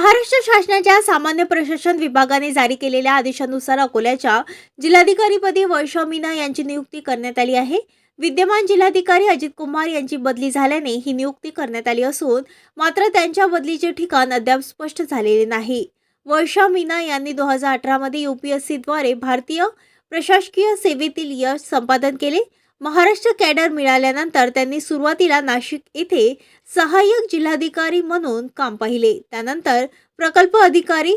महाराष्ट्र शासनाच्या सामान्य प्रशासन विभागाने जारी केलेल्या आदेशानुसार अकोल्याच्या जिल्हाधिकारीपदी वर्षा मीना यांची नियुक्ती करण्यात आली आहे. विद्यमान जिल्हाधिकारी अजित कुमार यांची बदली झाल्याने ही नियुक्ती करण्यात आली असून मात्र त्यांच्या बदलीचे ठिकाण अद्याप स्पष्ट झालेले नाही. वर्षा मीना यांनी दोन हजार अठरामध्ये यू पी एस सीद्वारे भारतीय प्रशासकीय सेवेतील यश संपादन केले. महाराष्ट्र कॅडर मिळाल्यानंतर त्यांनी सुरुवातीला नाशिक येथे सहाय्यक जिल्हाधिकारी म्हणून काम पाहिले. त्यानंतर प्रकल्प अधिकारी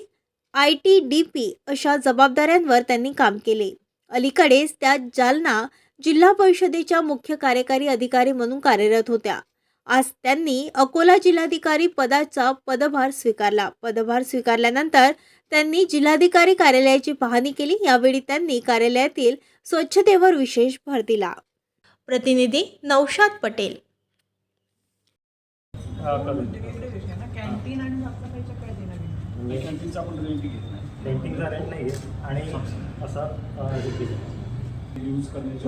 आय टी डी पी अशा जबाबदाऱ्यांवर त्यांनी काम केले. अलीकडेच त्या जालना जिल्हा परिषदेच्या मुख्य कार्यकारी अधिकारी म्हणून कार्यरत होत्या. आज त्यांनी अकोला जिल्हाधिकारी पदाचा पदभार स्वीकारला. पदभार स्वीकारल्यानंतर त्यांनी जिल्हाधिकारी कार्यालयाची पाहणी केली. यावेळी त्यांनी कार्यालयातील स्वच्छतेवर विशेष भर दिला. प्रतिनिधी नौशाद पटेल. कॅन्टीन आणि साफसफाईच्या काय देणार म्हणजे कॅन्टीनचा आपण रेंट घेत नाही. पेंटिंगचा रेंट नाही आहे आणि असं यूज करण्याची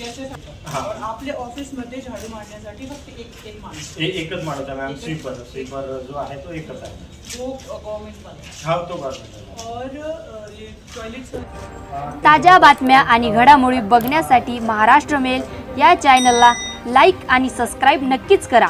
याच्यासाठी. आपल्या ऑफिसमध्ये झाडू मारण्यासाठी फक्त एक एक माणूस. ए- एकच माणूस आहे मॅम स्वीपर स्वीपर जो आहे तो एकच आहे. जो गव्हर्नमेंट वाला हा तो गव्हर्नमेंट और अ, ये टॉयलेट ताज्या बातम्या आणि घडामोडी बघण्यासाठी महाराष्ट्र मेल या चॅनलला लाईक आणि सबस्क्राईब नक्कीच करा.